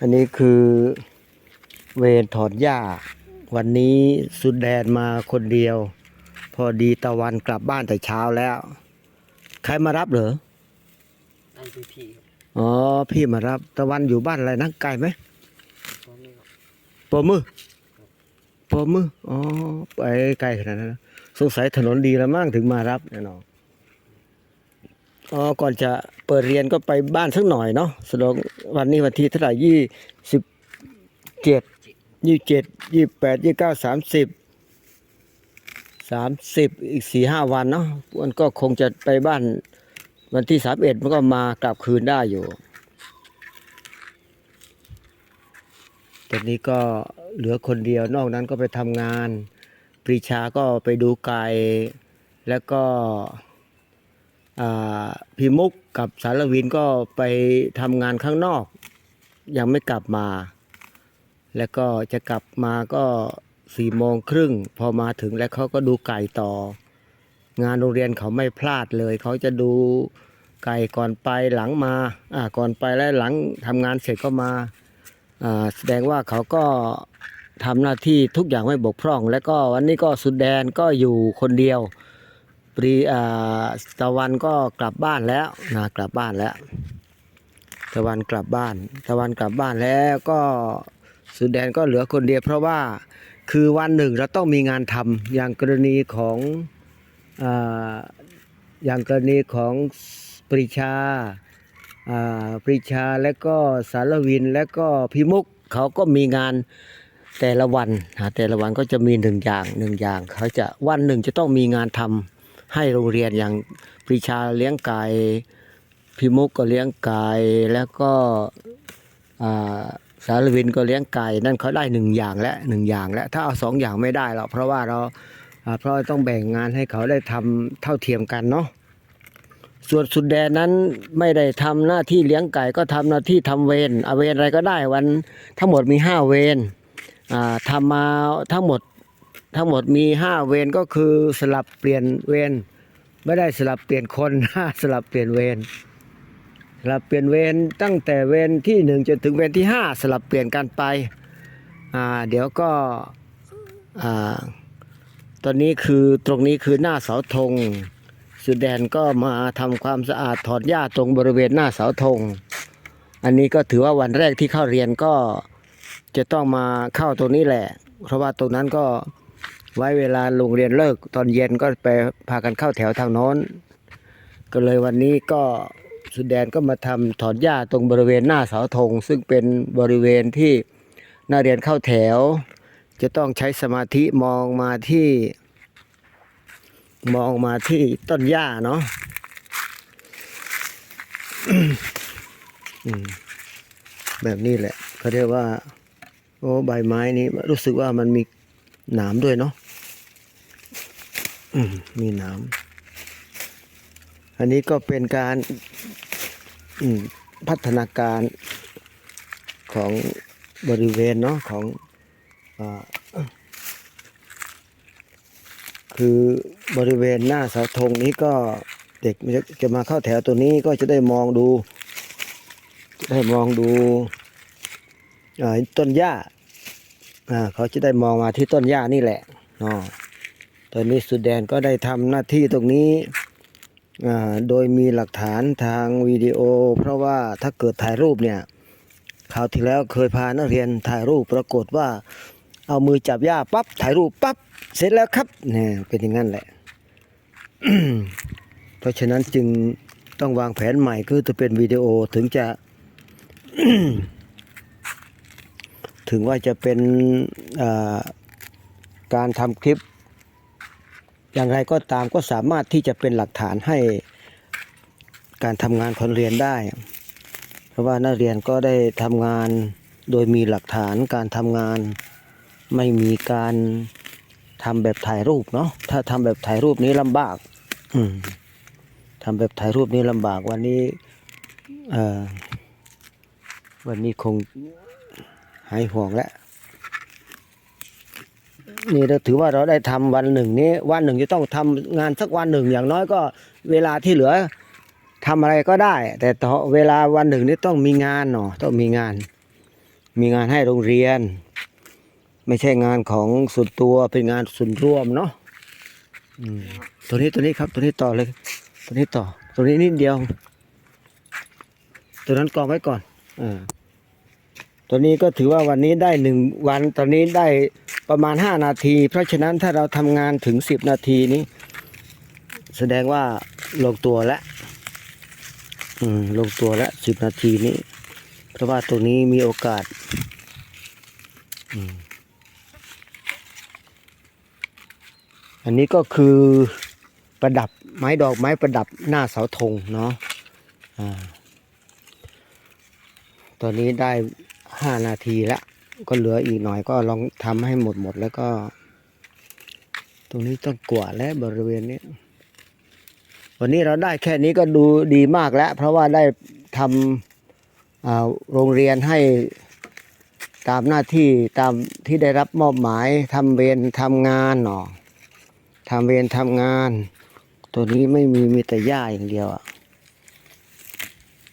อันนี้คือเวรถอนหญ้า วันนี้สุดแดนมาคนเดียว พอดีตะวันกลับบ้านแต่เช้าแล้ว ใครมารับเหรอนั่นคือพี่ครับอ๋อพี่มารับ ตะวันอยู่บ้านอะไรนะไกลไหมเพราะไม่ครับปอมือปอมืออ๋อไปไกลขนาดนั้นนะสงสัยถนนดีแล้วมั้งถึงมารับแน่นอน อ๋อก่อนจะเปิดเรียนก็ไปบ้านสักหน่อยเนาะสดวกวันนี้วันที่เท่าไหร่ยี่สิบเจ็ดยี่เจ็ดยี่แปดยี่เก้าสามสิบสามสิบอีกสี่ห้าวันเนาะมันก็คงจะไปบ้านวันที่สามเอ็ดมันก็มากลับคืนได้อยู่ตอนนี้ก็เหลือคนเดียวนอกนั้นก็ไปทำงาน ปรีชาก็ไปดูไก่แล้วก็ พี่มุกกับสารวินก็ไปทำงานข้างนอก ยังไม่กลับมา แล้วก็จะกลับมาก็สี่โมงครึ่งพอมาถึงแล้วเขาก็ดูไก่ต่อ งานโรงเรียนเขาไม่พลาดเลย เขาจะดูไก่ก่อนไปหลังมาอ่าก่อนไปและหลังทำงานเสร็จก็มาอ่าแสดงว่าเขาก็ทำหน้าที่ทุกอย่างไม่บกพร่อง แล้วก็วันนี้ก็สุดแดนก็อยู่คนเดียว ปรีอ่าตะวันก็กลับบ้านแล้วนะกลับบ้านแล้ว ตะวันกลับบ้าน ตะวันกลับบ้านแล้วก็สุดแดนก็เหลือคนเดียวเพราะว่าคือวันหนึ่งเราต้องมีงานทำอย่างกรณีของอาอย่างกรณีของปรีชาอ่าปรีชาและก็สารวินและก็พิมุกเขาก็มีงานแต่ละวันนะแต่ละวันก็จะมีหนึ่งอย่างหนึ่งอย่าง เขาจะวันหนึ่งจะต้องมีงานทำ ให้โรงเรียนอย่างปรีชาเลี้ยงไก่พิมุกก็เลี้ยงไก่แล้วก็สารวินก็เลี้ยงไก่นั่นเขาได้หนึ่งอย่างและหนึ่งอย่างและถ้าเอาสองอย่างไม่ได้หรอกเพราะว่าเราเพราะต้องแบ่งงานให้เขาได้ทำเท่าเทียมกันเนาะส่วนสุดแดนนั้นไม่ได้ทำหน้าที่เลี้ยงไก่ก็ทำหน้าที่ทำเวรเอาเวรอะไรก็ได้วันทั้งหมดมีห้าเวรอ่าทำมาทั้งหมด ทั้งหมดมีห้าเวรก็คือสลับเปลี่ยนเวรไม่ได้สลับเปลี่ยนคนห้าสลับเปลี่ยนเวรสลับเปลี่ยนเวรตั้งแต่เวรที่หนึ่งจนถึงเวรที่ห้าสลับเปลี่ยนกันไปอ่าเดี๋ยวก็อ่าตอนนี้คือตรงนี้คือหน้าเสาธงสุดแดนก็มาทำความสะอาดถอนหญ้าตรงบริเวณหน้าเสาธง อันนี้ก็ถือว่าวันแรกที่เข้าเรียนก็จะต้องมาเข้าตรงนี้แหละ เพราะว่าตรงนั้นก็ ไว้เวลาโรงเรียนเลิก ตอนเย็นก็ไปพากันเข้าแถวทางโน้น ก็เลยวันนี้ก็สุดแดนก็มาทำถอนหญ้าตรงบริเวณหน้าเสาธง ซึ่งเป็นบริเวณที่นักเรียนเข้าแถว จะต้องใช้สมาธิมองมาที่ มองมาที่ต้นหญ้าเนาะแบบนี้แหละเขาเรียกว่า โอ้ใบไม้นี้รู้สึกว่ามันมีหนามด้วยเนาะ อืมมีนามอันนี้ก็เป็นการพัฒนาการของบริเวณเนาะของอคือบริเวณหน้าเสาธงนี้ก็เด็กจะจะมาเข้าแถวตัวนี้ก็จะได้มองดู ได้มองดูต้นหญ้าเขาจะได้มองมาที่ต้นหญ้านี่แหละเนาะ ตอนนี้สุดแดนก็ได้ทำหน้าที่ตรงนี้โดยมีหลักฐานทางวิดีโอ เพราะว่าถ้าเกิดถ่ายรูปเนี่ยคราวที่แล้วเคยพานักเรียนถ่ายรูปปรากฏว่าเอามือจับหญ้าปั๊บถ่ายรูปปั๊บเสร็จแล้วครับเนี่ยเป็นอย่างนั้นแหละ เพราะฉะนั้นจึงต้องวางแผนใหม่คือจะเป็นวิดีโอถึงจะ ถึงว่าจะเป็นการทำคลิป อย่างไรก็ตามก็สามารถที่จะเป็นหลักฐานให้การทำงานคนเรียนได้ เพราะว่านักเรียนก็ได้ทำงานโดยมีหลักฐานการทำงาน ไม่มีการทำแบบถ่ายรูปเนาะถ้าทำแบบถ่ายรูปนี้ลำบากทำแบบถ่ายรูปนี้ลำบากวันนี้วันนี้คงหายห่วงแล้ว นี่เราถือว่าเราได้ทำวันหนึ่งนี้วันหนึ่งจะต้องทำงานสักวันหนึ่ง อย่างน้อยก็เวลาที่เหลือทำอะไรก็ได้ แต่ต่อเวลาวันหนึ่งนี้ต้องมีงานเนาะต้องมีงาน มีงานให้โรงเรียน ไม่ใช่งานของส่วนตัวเป็นงานส่วนร่วมเนาะอืมตัวนี้ตัวนี้ครับตัวนี้ต่อเลยตัวนี้ต่อตัวนี้นิดเดียวตัวนั้นกองไว้ก่อนอ่า ตัวนี้ก็ถือว่าวันนี้ได้หนึ่งวัน ตอนนี้ได้ประมาณห้านาที เพราะฉะนั้นถ้าเราทำงานถึงสิบนาทีนี้ แสดงว่าลงตัวแล้วอืมลงตัวแล้วสิบนาทีนี้ เพราะว่าตัวนี้มีโอกาส อันนี้ก็คือประดับไม้ดอกไม้ประดับหน้าเสาธงเนาะอ่าตอนนี้ได้ ห้านาทีแล้วก็เหลืออีกหน่อยก็ลองทำให้หมดหมดแล้วก็ ตรงนี้ต้องกวาดและบริเวณนี้ วันนี้เราได้แค่นี้ก็ดูดีมากแล้ว เพราะว่าได้ทำอ่าโรงเรียนให้ตามหน้าที่ตามที่ได้รับมอบหมายทำเวรทำงานเนาะทำเวรทำงาน ตัวนี้ไม่มีมีแต่หญ้าอย่างเดียวอะ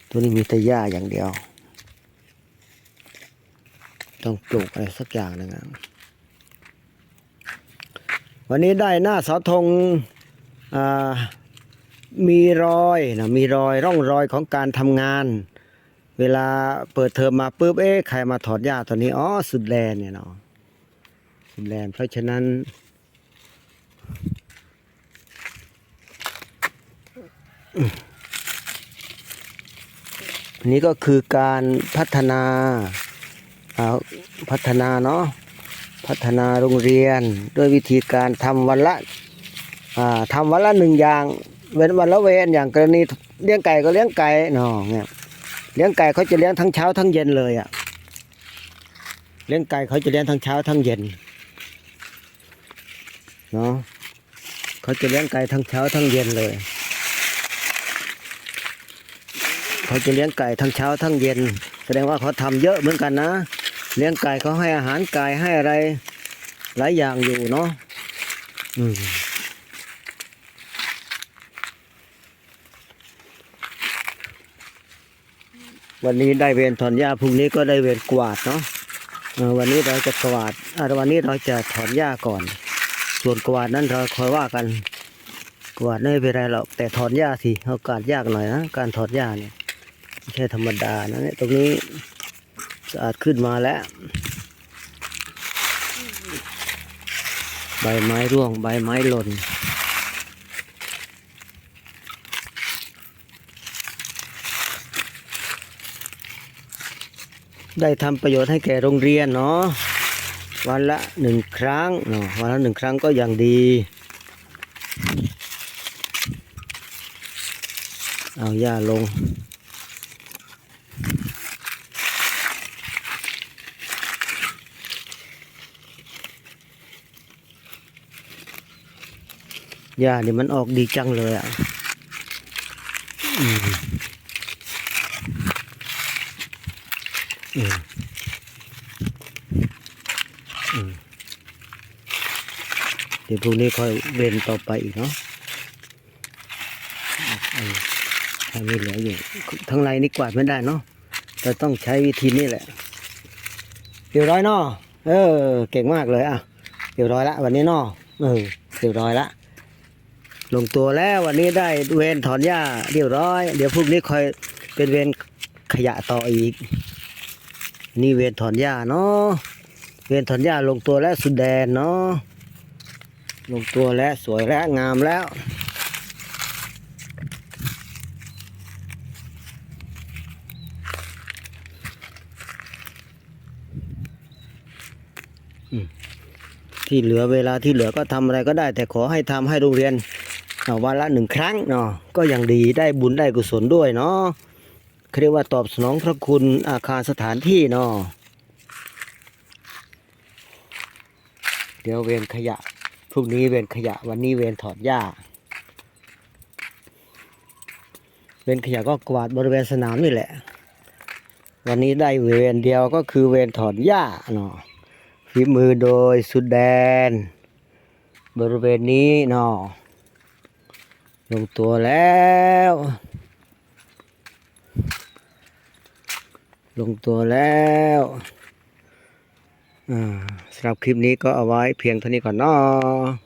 ตัวนี้มีแต่หญ้าอย่างเดียว ต้องปลูกอะไรสักอย่างหนึงวันนี้ได้หน้าเสาธงามีรอยนะมีรอยร่องรอยของการทำงาน เวลาเปิดเทอมมาปุ๊บเอ๊ะใครมาถอดหญ้าตัวนี้อ๋อสุดแลนเนี่ยเนาะสุดแลนเพราะฉะนั้นนนี้ก็คือการพัฒนา พัฒนาเนาะพัฒนาโรงเรียนด้วยวิธีการทำวันละอ่าทำวันละหนึ่งอย่าง เว้นวันละเว้นอย่างกรณีเลี้ยงไก่ก็เลี้ยงไก่เนาะเนี่ยเลี้ยงไก่เขาจะเลี้ยงทั้งเช้าทั้งเย็นเลยอะเลี้ยงไก่เขาจะเลี้ยงทั้งเช้าทั้งเย็นเนาะเขาจะเลี้ยงไก่ทั้งเช้าทั้งเย็นเลย เขาจะเลี้ยงไก่ทั้งเช้าทั้งเย็น แสดงว่าเขาทำเยอะเหมือนกันนะ เลี้ยงไก่เขาให้อาหารไก่ให้อะไร หลายอย่างอยู่เนาะอืมวันนี้ได้เวรถอนหญ้าพรุ่งนี้ก็ได้เวรกวาดเนาะวันนี้เราจะกวาดอ่าวันนี้เราจะถอนหญ้าก่อน ส่วนกวาดนั้นเราคอยว่ากัน กวาดไม่เป็นไรหรอกแต่ถอนหญ้าสิเอาการยากหน่อยนะการถอนหญ้าเนี่ยไม่ใช่ธรรมดานะเนี่ยตรงนี้ สะอาดขึ้นมาแล้ว ใบไม้ร่วงใบไม้หล่นได้ทำประโยชน์ให้แก่โรงเรียนเนาะวันละหนึ่งครั้งเนาะวันละหนึ่งครั้งก็อยังดีเอาหญ้าลง หญ้านี่มันออกดีจังเลยอะอืมอืมอืมเดี๋ยวพรุ่งนี้ค่อยเวนต่อไปอีกเนาะอืมถ้ามีเหลืออยู่ทั้งในนี่กวาดไม่ได้เนาะเราต้องใช้วิธีนี้แหละเรียบร้อยเนาะเออ เก่งมากเลยอะเรียบร้อยละวันนี้เนาะเออเรียบร้อยละ ลงตัวแล้ววันนี้ได้เวรถอนหญ้าเรียบร้อย เดี๋ยวพรุ่งนี้คอยเป็นเวรขยะต่ออีก นี่เวรถอนหญ้าเนาะเวรถอนหญ้าลงตัวแล้วสุดแดนเนาะลงตัวแล้วสวยแล้วงามแล้วที่เหลือเวลาที่เหลือก็ทำอะไรก็ได้ แต่ขอให้ทำให้โรงเรียน วันละหนึ่งครั้งเนาะก็ยังดีได้บุญได้กุศลด้วยเนาะเขาเรียกว่าตอบสนองพระคุณอาคารสถานที่เนาะเดี๋ยวเวรขยะพรุ่งนี้เวรขยะวันนี้เวรถอดหญ้าเวรขยะก็กวาดบริเวณสนามนี่แหละ วันนี้ได้เวรเดียวก็คือเวรถอดหญ้าเนาะฝีมือโดยสุดแดน บริเวณนี้เนาะ ลงตัวแล้ว ลงตัวแล้วสำหรับคลิปนี้ก็เอาไว้เพียงเท่านี้ก่อนเนาะ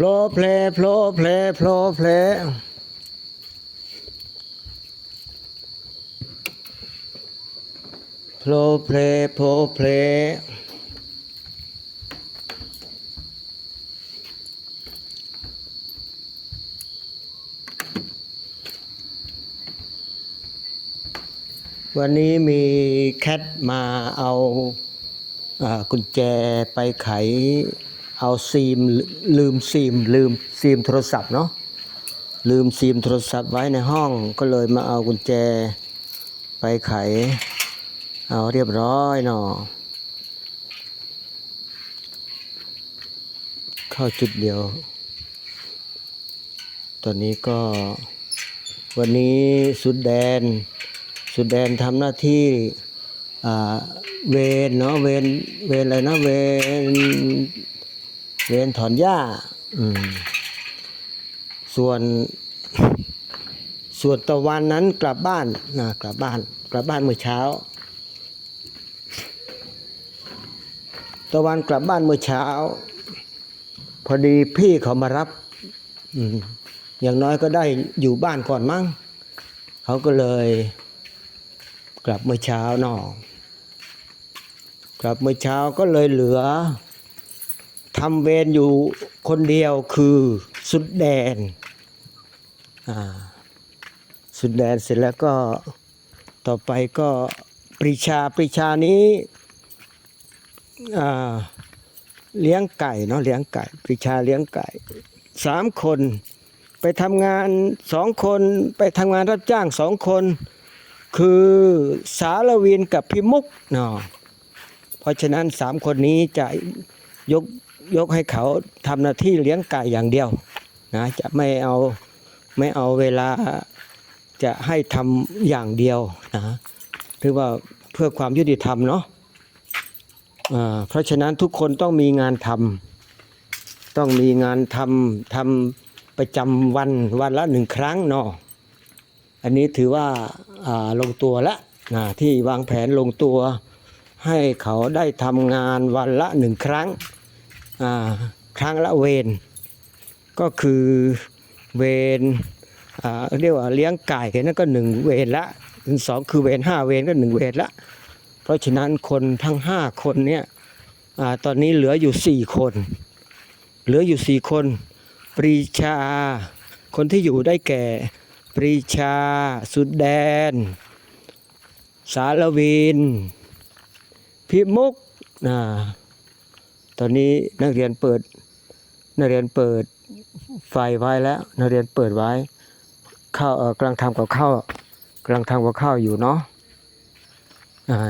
โผล่เพลโผล่เพลโผล่เพลโผล่เพลโผล่เพลวันนี้มีแคทมาเอาอากุญแจไปไข เอาซิมลืมซิมลืมซิมโทรศัพท์เนาะลืมซิมโทรศัพท์ไว้ในห้องก็เลยมาเอากุญแจไปไข เอาเรียบร้อยเนาะเข้าจุดเดียว ตอนนี้ก็วันนี้สุดแดน สุดแดนทำหน้าที่เวรเนาะเวรเวรอะไรนะเวร เรียนถอนหญ้า อืม ส่วน ส่วนตะวันนั้นกลับบ้านนะกลับบ้าน กลับบ้านเมื่อเช้า ตะวันกลับบ้านเมื่อเช้า พอดีพี่เขามารับ อืมอย่างน้อยก็ได้อยู่บ้านก่อนมั้งเขาก็เลยกลับเมื่อเช้าเนอะกลับเมื่อเช้าก็เลยเหลือ ทำเวรอยู่คนเดียวคือสุดแดนสุดแดนเสร็จแล้วก็ต่อไปก็ปรีชาปรีชานี้เลี้ยงไก่เนาะเลี้ยงไก่ ปรีชาเลี้ยงไก่สามคนไปทำงานสองคนไปทำงานรับจ้างสองคน คือสารวินกับพิมุกเนาะเพราะฉะนั้นสามคนนี้จะยก ยกให้เขาทำหน้าที่เลี้ยงไก่อย่างเดียวนะจะไม่เอาไม่เอาเวลาจะให้ทำอย่างเดียวนะถือว่าเพื่อความยุติธรรมเนาะอ่าเพราะฉะนั้นทุกคนต้องมีงานทำต้องมีงานทำทำประจำวันวันละหนึ่งครั้งเนาะอันนี้ถือว่าอ่าลงตัวละนะที่วางแผนลงตัวให้เขาได้ทำงานวันละหนึ่งครั้ง ครั้งละเวรก็คือเวรเรียกว่าเลี้ยงไก่นั่นก็หนึ่งเวรละสองคือเวรห้าเวรก็หนึ่งเวรละ เพราะฉะนั้นคนทั้งห้าคนเนี่ยอตอนนี้เหลืออยู่สี่คน เหลืออยู่สี่คน ปรีชา คนที่อยู่ได้แก่ ปรีชา สุดแดน สารวิน พิมุกนะ ตอนนี้นักเรียนเปิด นักเรียนเปิดไฟไว้แล้ว นักเรียนเปิดไว้ข้าวเออกำลังทำกับข้าวกำลังทำกับข้าวอยู่เนาะอ่า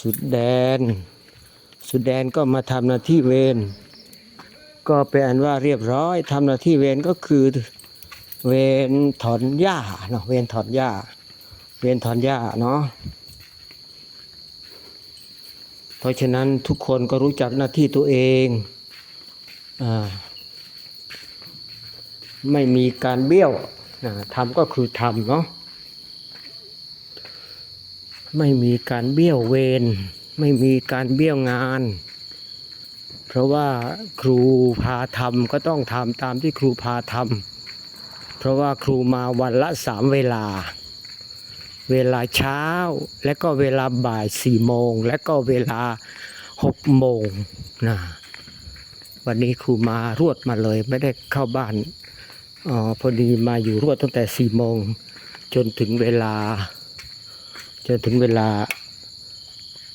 สุดแดน สุดแดนก็มาทำหน้าที่เวรก็เป็นอันว่าเรียบร้อยทำหน้าที่เวรก็คือเวรถอนหญ้าเนาะเวรถอนหญ้า เวรถอนหญ้าเนาะ เพราะฉะนั้นทุกคนก็รู้จักหน้าที่ตัวเองอไม่มีการเบี้ยวทำก็คือทำเนาะไม่มีการเบี้ยวเวรไม่มีการเบี้ยวงาน เพราะว่าครูพาทำก็ต้องทำตามที่ครูพาทำเพราะว่าครูมาวันละสามเวลา เวลาเช้า และก็เวลาบ่ายสี่โมง และก็เวลาหกโมงนะวันนี้ครูมารวดมาเลย ไม่ได้เข้าบ้านอ๋อพอดีมาอยู่รวดตั้งแต่สี่โมง จนถึงเวลา จนถึงเวลา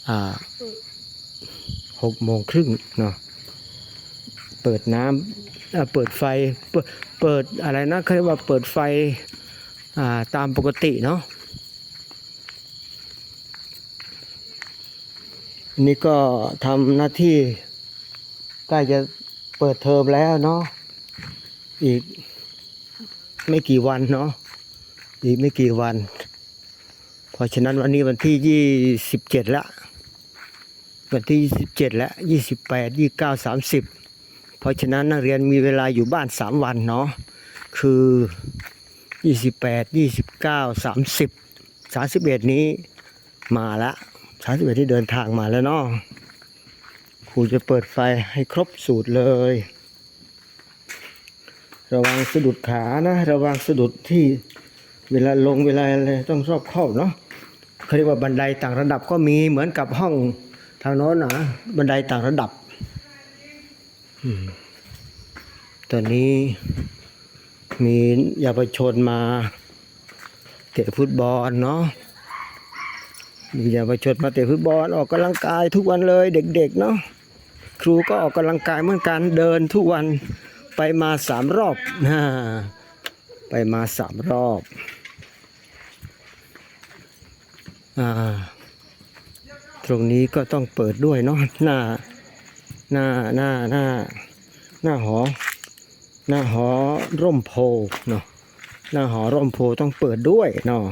อ่าหกโมงครึ่งเนาะเปิดน้ำเปิดไฟเปิดเปิดอะไรนะเขาเรียกว่าเปิดไฟตามปกติเนาะ นี่ก็ทำหน้าที่ใกล้จะเปิดเทอมแล้วเนาะอีกไม่กี่วันเนาะอีกไม่กี่วัน เพราะฉะนั้นวันนี้วันที่ยี่สิบเจ็ดละวันที่ยี่สิบเจ็ดและยี่สิบแปดยี่เก้าสามสิบเพราะฉะนั้นนักเรียนมีเวลาอยู่บ้านสามวันเนาะคือยี่สิบแปดยี่สิบเก้าสามสิบสามสิบเอ็ดนี้มาละ สามสิบเอ็ดที่เดินทางมาแล้วเนาะครูจะเปิดไฟให้ครบสูตรเลย ระวังสะดุดขานะ ระวังสะดุดที่เวลาลงเวลาอะไรต้องรอบคอบเนาะเขาเรียกว่าบันไดต่างระดับก็มีเหมือนกับห้องทางโน้นนะบันไดต่างระดับตอนนี้มีเยาวชนมาเตะฟุตบอลเนาะ มีเยาวชนมาเตะฟุตบอลออกกำลังกายทุกวันเลยเด็กๆเนาะครูก็ออกกำลังกายเหมือนกันเดินทุกวันไปมาสามรอบนะไปมาสามรอบอ่าตรงนี้ก็ต้องเปิดด้วยเนาะหน้าหน้าหน้าหน้าหน้าหอ หน้าหอร่มโพเนาะหน้าหอร่มโพต้องเปิดด้วยเนาะ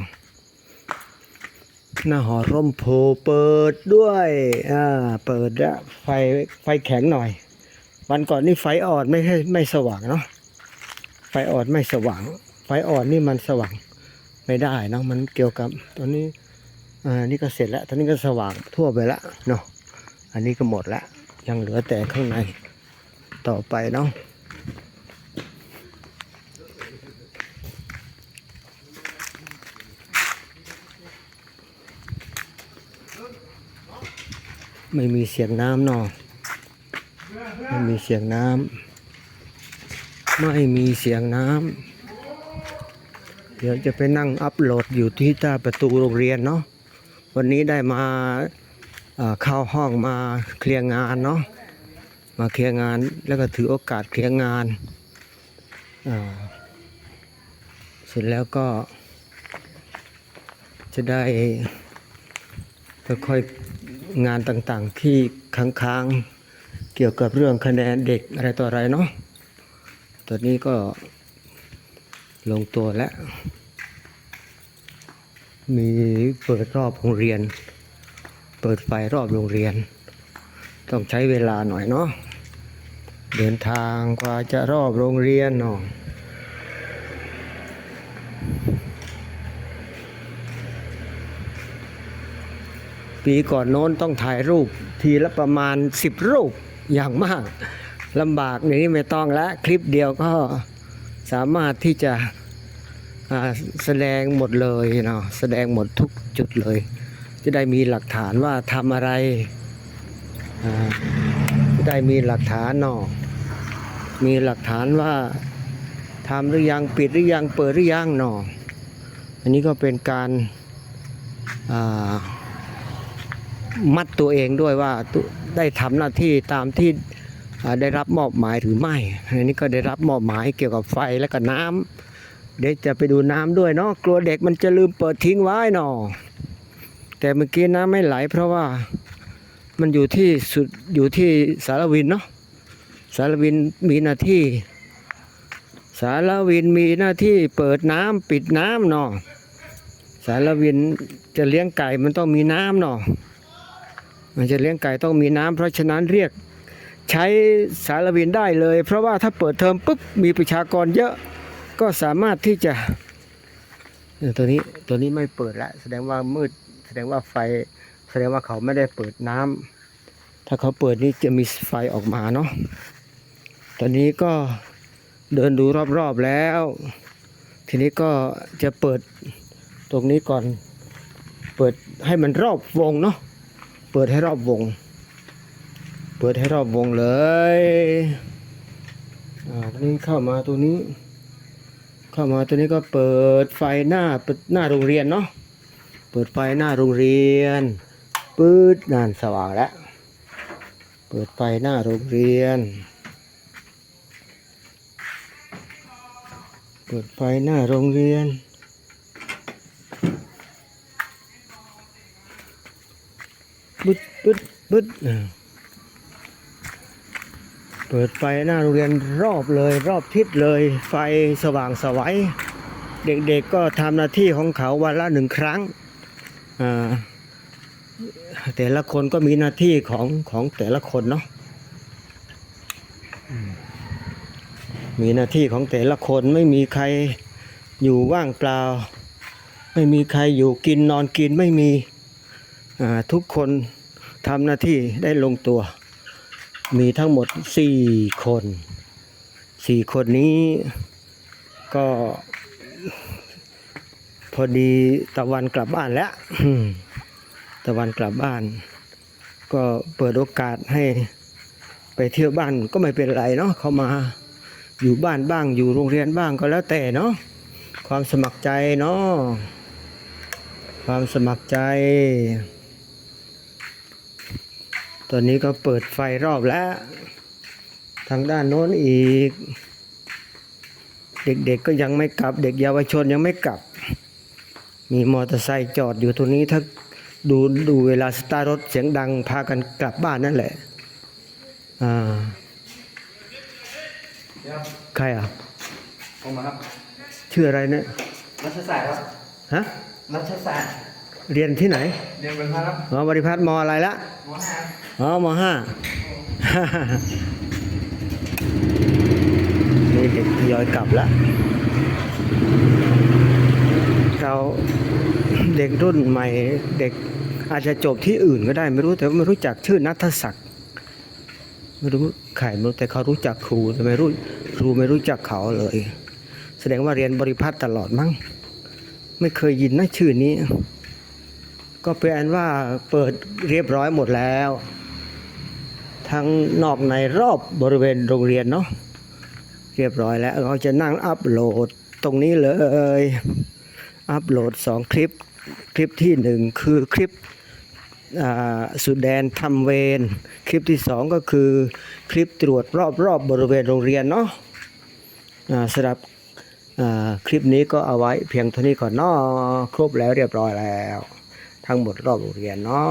หน้าหอร่มโพเปิดด้วยอ่าเปิดล้วไฟไฟแข็งหน่อย วันก่อนนี่ไฟอ่อนไม่ใช่ไม่สว่างเนาะไฟอ่อนไม่สว่าง ไฟอ่อนนี่มันสว่างไม่ได้เนาะมันเกี่ยวกับตัวนี้อ่านี่ก็เสร็จแล้วตอนนี้ก็สว่างทั่วไปล้วเนาะอันนี้ก็หมดล้วยังเหลือแต่ข้างในต่อไปเนาะ ไม่มีเสียงน้ำเนาะไม่มีเสียงน้ำไม่มีเสียงน้ำเดี๋ยวจะไปนั่งอัพโหลดอยู่ที่ใต้ประตูโรงเรียนเนาะวันนี้ได้มาเอ่อเข้าห้องมาเคลียร์งานเนาะมาเคลียร์งานแล้วก็ถือโอกาสเคลียร์งานเสร็จแล้วก็ จะได้ค่อย งานต่างๆ ที่ค้างๆ เกี่ยวกับเรื่องคะแนนเด็กอะไรต่ออะไรเนาะตอนนี้ก็ลงตัวแล้ว มีเปิดรอบโรงเรียน เปิดไฟรอบโรงเรียน ต้องใช้เวลาหน่อยเนาะเดินทางกว่าจะรอบโรงเรียนเนาะ ปีก่อนโน้นต้องถ่ายรูป ทีละประมาณสิบรูปอย่างมากลำบากในนี้ไม่ต้องแล้วคลิปเดียวก็สามารถที่จะแสดงหมดเลยเนาะแสดงหมดทุกจุดเลย จะได้มีหลักฐานว่าทำอะไรจะได้มีหลักฐานเนาะมีหลักฐานว่าทำหรือยังปิดหรือยังเปิดหรือยังเนาะอันนี้ก็เป็นการอ่า มัดตัวเองด้วยว่าได้ทำหน้าที่ตามที่ได้รับมอบหมายหรือไม่อันนี้ก็ได้รับมอบหมายเกี่ยวกับไฟและก็น้ำเดี๋ยวจะไปดูน้ำด้วยเนาะกลัวเด็กมันจะลืมเปิดทิ้งไว้เนาะแต่เมื่อกี้น้ำไม่ไหล เพราะว่ามันอยู่ที่สุดอยู่ที่สารวินเนาะสารวินมีหน้าที่ สารวินมีหน้าที่เปิดน้ำปิดน้ำเนาะสารวินจะเลี้ยงไก่มันต้องมีน้ำเนาะ มันจะเลี้ยงไก่ต้องมีน้ำเพราะฉะนั้นเรียกใช้สารวินได้เลย เพราะว่าถ้าเปิดเทอมปุ๊บมีประชากรเยอะก็สามารถที่จะตัวนี้ตัวนี้ไม่เปิดแล้วแสดงว่ามืดแสดงว่าไฟ แสดงว่าเขาไม่ได้เปิดน้ำถ้าเขาเปิดนี่จะมีไฟออกมาเนาะตอนนี้ก็เดินดูรอบๆแล้ว ทีนี้ก็จะเปิดตรงนี้ก่อน เปิดให้มันรอบวงเนาะ เปิดให้รอบวง เปิดให้รอบวงเลยอ่านี้เข้ามาตัวนี้ เข้ามาตัวนี้ก็เปิดไฟหน้าหน้าโรงเรียนเนาะ เปิดไฟหน้าโรงเรียนปื๊ดนานสว่างแล้ว เปิดไฟหน้าโรงเรียน เปิดไฟหน้าโรงเรียน บึดบึดบึดเปิดไฟหน้าโรงเรียนรอบเลยรอบทิศเลย ไฟสว่างสวัยเด็กๆก็ทำหน้าที่ของเขาวันละหนึ่งครั้ง แต่ละคนก็มีหน้าที่ของของแต่ละคนเนาะมีหน้าที่ของแต่ละคนไม่มีใครอยู่ว่างเปล่า ไม่มีใครอยู่กินนอนกินไม่มี ทุกคนทำหน้าที่ได้ลงตัว มีทั้งหมดสี่คนสี่คนนี้ก็พอดีตะวันกลับบ้านแล้วตะวันกลับบ้าน ก็เปิดโอกาสให้ไปเที่ยวบ้านก็ไม่เป็นไรเนาะเขามาอยู่บ้านบ้างอยู่โรงเรียนบ้างก็แล้วแต่เนาะความสมัครใจเนาะความสมัครใจ ตอนนี้ก็เปิดไฟรอบแล้ว ทางด้านโน้นอีก เด็กๆก็ยังไม่กลับ เด็กเยาวชนยังไม่กลับ มีมอเตอร์ไซค์จอดอยู่ตรงนี้ถ้าดูดูเวลาสตาร์ทรถเสียงดังพากันกลับบ้านนั่นแหละ อ่าเดี๋ยวใครอะผมมาครับ ชื่ออะไรเนี่ย รัชศาสตร์ครับ ฮะ รัชศาสตร์ เรียนที่ไหน เรียนเป็นพระครับอ๋อบริพัตรมอะไรละมห้า อ๋อมห้านี่เด็กทยอยกลับล้วเราเด็กรุ่นใหม่เด็กอาจจะจบที่อื่นก็ได้ไม่รู้แต่ว่าไม่รู้จักชื่อนัทศักดิ์ไม่รู้ใครไม่รู้แต่เขารู้จักครูแต่ไม่รู้ครูไม่รู้จักเขาเลย แสดงว่าเรียนบริพัตรตลอดมั้งไม่เคยยินนะชื่อนี้ ก็เป็นว่าเปิดเรียบร้อยหมดแล้ว ทั้งนอกในรอบบริเวณโรงเรียนเนาะเรียบร้อยแล้วเขาจะนั่งอัปโหลดตรงนี้เลย อัปโหลดสองคลิป คลิปที่หนึ่งคือคลิปสุดแดนทำเวรคลิปที่สองก็คือคลิปตรวจรอบๆบบริเวณโรงเรียนเนาะสำหรับคลิปนี้ก็เอาไว้เพียงเท่านี้ก่อนเนาะครบแล้วเรียบร้อยแล้ว ทั้งหมดรอบโรงเรียนเนาะ